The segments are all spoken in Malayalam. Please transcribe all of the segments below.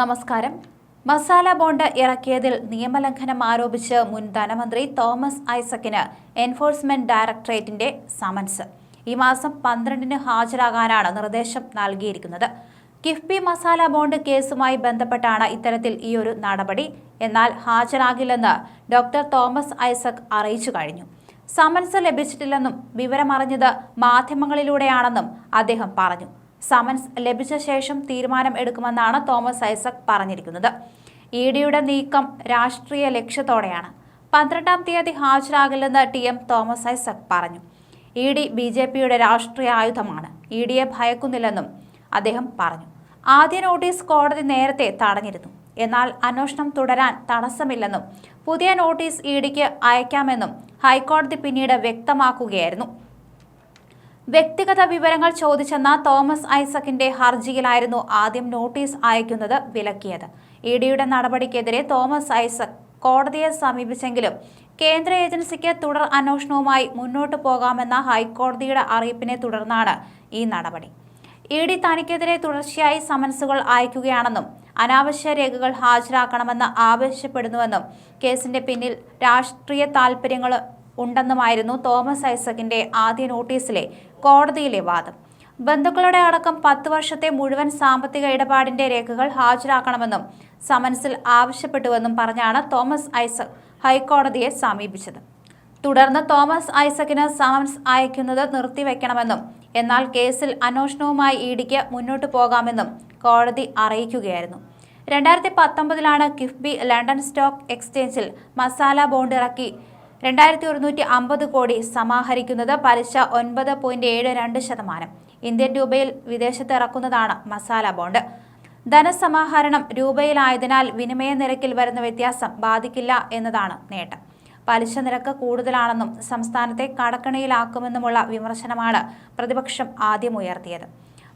നമസ്കാരം. മസാല ബോണ്ട് ഇറക്കിയതിൽ നിയമലംഘനം ആരോപിച്ച് മുൻ ധനമന്ത്രി തോമസ് ഐസക്കിന് എൻഫോഴ്സ്മെന്റ് ഡയറക്ടറേറ്റിന്റെ സമൻസ്. ഈ മാസം പന്ത്രണ്ടിന് ഹാജരാകാനാണ് നിർദ്ദേശം നൽകിയിരിക്കുന്നത്. കിഫ്ബി മസാല ബോണ്ട് കേസുമായി ബന്ധപ്പെട്ടാണ് ഇത്തരത്തിൽ ഈ ഒരു നടപടി. എന്നാൽ ഹാജരാകില്ലെന്ന് ഡോക്ടർ തോമസ് ഐസക് അറിയിച്ചു കഴിഞ്ഞു. സമൻസ് ലഭിച്ചിട്ടില്ലെന്നും വിവരമറിഞ്ഞത് മാധ്യമങ്ങളിലൂടെയാണെന്നും അദ്ദേഹം പറഞ്ഞു. സമൻസ് ലഭിച്ച ശേഷം തീരുമാനം എടുക്കുമെന്നാണ് തോമസ് ഐസക് പറഞ്ഞിരിക്കുന്നത്. ഇ ഡിയുടെ നീക്കം രാഷ്ട്രീയ ലക്ഷ്യത്തോടെയാണ്. പന്ത്രണ്ടാം തീയതി ഹാജരാകില്ലെന്ന് ടി എം തോമസ് ഐസക് പറഞ്ഞു. ഇ ഡി ബി ജെ പിയുടെ രാഷ്ട്രീയ ആയുധമാണ്. ഇ ഡിയെ ഭയക്കുന്നില്ലെന്നും അദ്ദേഹം പറഞ്ഞു. ആദ്യ നോട്ടീസ് കോടതി നേരത്തെ തടഞ്ഞിരുന്നു. എന്നാൽ അന്വേഷണം തുടരാൻ തടസ്സമില്ലെന്നും പുതിയ നോട്ടീസ് ഇ ഡിക്ക് അയക്കാമെന്നും ഹൈക്കോടതി പിന്നീട് വ്യക്തമാക്കുകയായിരുന്നു. വ്യക്തിഗത വിവരങ്ങൾ ചോദിച്ചെന്ന തോമസ് ഐസക്കിന്റെ ഹർജിയിലായിരുന്നു ആദ്യം നോട്ടീസ് അയക്കുന്നത് വിലക്കിയത്. ഇ ഡിയുടെ നടപടിക്കെതിരെ തോമസ് ഐസക് കോടതിയെ സമീപിച്ചെങ്കിലും കേന്ദ്ര ഏജൻസിക്ക് തുടർ അന്വേഷണവുമായി മുന്നോട്ട് പോകാമെന്ന ഹൈക്കോടതിയുടെ അറിയിപ്പിനെ തുടർന്നാണ് ഈ നടപടി. ഇ ഡി തനിക്കെതിരെ തുടർച്ചയായി സമൻസുകൾ അയക്കുകയാണെന്നും അനാവശ്യ രേഖകൾ ഹാജരാക്കണമെന്ന് ആവശ്യപ്പെടുന്നുവെന്നും കേസിന്റെ പിന്നിൽ രാഷ്ട്രീയ താൽപ്പര്യങ്ങൾ ഉണ്ടെന്നുമായിരുന്നു തോമസ് ഐസക്കിന്റെ ആദ്യ നോട്ടീസിലെ കോടതിയിലെ വാദം. ബന്ധുക്കളുടെ അടക്കം പത്ത് വർഷത്തെ മുഴുവൻ സാമ്പത്തിക ഇടപാടിന്റെ രേഖകൾ ഹാജരാക്കണമെന്നും സമൻസിൽ ആവശ്യപ്പെട്ടുവെന്നും പറഞ്ഞാണ് തോമസ് ഐസക് ഹൈക്കോടതിയെ സമീപിച്ചത്. തുടർന്ന് തോമസ് ഐസക്കിന് സമൻസ് അയക്കുന്നത് നിർത്തിവെക്കണമെന്നും എന്നാൽ കേസിൽ അന്വേഷണവുമായി ഇഡിക്ക് മുന്നോട്ട് പോകാമെന്നും കോടതി അറിയിക്കുകയായിരുന്നു. രണ്ടായിരത്തി പത്തൊമ്പതിലാണ് കിഫ്ബി ലണ്ടൻ സ്റ്റോക്ക് എക്സ്ചേഞ്ചിൽ മസാല ബോണ്ട് ഇറക്കി രണ്ടായിരത്തി ഒരുന്നൂറ്റി അമ്പത് കോടി സമാഹരിക്കുന്നത് പലിശ ഒൻപത് പോയിന്റ് ഏഴ് രണ്ട് ശതമാനം. ഇന്ത്യൻ രൂപയിൽ വിദേശത്ത് ഇറക്കുന്നതാണ് മസാല ബോണ്ട്. ധനസമാഹരണം രൂപയിലായതിനാൽ വിനിമയ നിരക്കിൽ വരുന്ന വ്യത്യാസം ബാധിക്കില്ല എന്നതാണ് നേട്ടം. പലിശ നിരക്ക് കൂടുതലാണെന്നും സംസ്ഥാനത്തെ കടക്കണിയിലാക്കുമെന്നുമുള്ള വിമർശനമാണ് പ്രതിപക്ഷം ആദ്യം ഉയർത്തിയത്.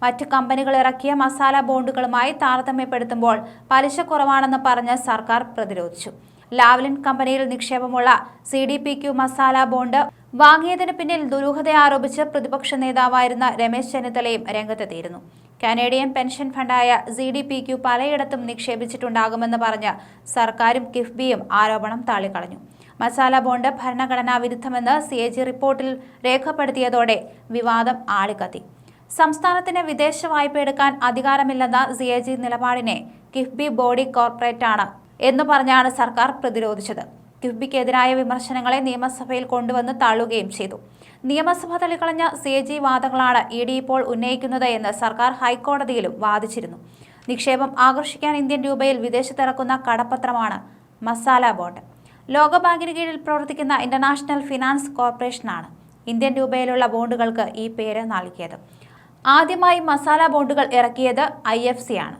മറ്റ് കമ്പനികൾ ഇറക്കിയ മസാല ബോണ്ടുകളുമായി താരതമ്യപ്പെടുത്തുമ്പോൾ പലിശ കുറവാണെന്ന് പറഞ്ഞ് സർക്കാർ പ്രതിരോധിച്ചു. ലാവ്ലിൻ കമ്പനിയിൽ നിക്ഷേപമുള്ള C D P Q masala bond വാങ്ങിയതിന് പിന്നിൽ ദുരൂഹത ആരോപിച്ച് പ്രതിപക്ഷ നേതാവായിരുന്ന രമേശ് ചെന്നിത്തലയും രംഗത്തെത്തിയിരുന്നു. കനേഡിയൻ പെൻഷൻ ഫണ്ടായ സി ഡി പി ക്യു പലയിടത്തും നിക്ഷേപിച്ചിട്ടുണ്ടാകുമെന്ന് പറഞ്ഞ് സർക്കാരും കിഫ്ബിയും ആരോപണം തള്ളിക്കളഞ്ഞു. മസാല ബോണ്ട് ഭരണഘടനാ വിരുദ്ധമെന്ന് സി എ ജി റിപ്പോർട്ടിൽ രേഖപ്പെടുത്തിയതോടെ വിവാദം ആളിക്കത്തി. സംസ്ഥാനത്തിന് വിദേശ വായ്പ എടുക്കാൻ അധികാരമില്ലെന്ന സി എ ജി നിലപാടിനെ കിഫ്ബി ബോഡി കോർപ്പറേറ്റാണ് എന്ന് പറഞ്ഞാണ് സർക്കാർ പ്രതിരോധിച്ചത്. കിഫ്ബിക്കെതിരായ വിമർശനങ്ങളെ നിയമസഭയിൽ കൊണ്ടുവന്ന് തള്ളുകയും ചെയ്തു. നിയമസഭ തള്ളിക്കളഞ്ഞ സി എ ജി വാദങ്ങളാണ് ഇ ഡി ഇപ്പോൾ ഉന്നയിക്കുന്നത് എന്ന് സർക്കാർ ഹൈക്കോടതിയിലും വാദിച്ചിരുന്നു. നിക്ഷേപം ആകർഷിക്കാൻ ഇന്ത്യൻ രൂപയിൽ വിദേശത്തിറക്കുന്ന കടപ്പത്രമാണ് മസാല ബോണ്ട് ലോകബാങ്കിന് കീഴിൽ പ്രവർത്തിക്കുന്ന ഇന്റർനാഷണൽ ഫിനാൻസ് കോർപ്പറേഷനാണ് ഇന്ത്യൻ രൂപയിലുള്ള ബോണ്ടുകൾക്ക് ഈ പേര് നൽകിയത്. ആദ്യമായി മസാല ബോണ്ടുകൾ ഇറക്കിയത് ഐ ആണ്.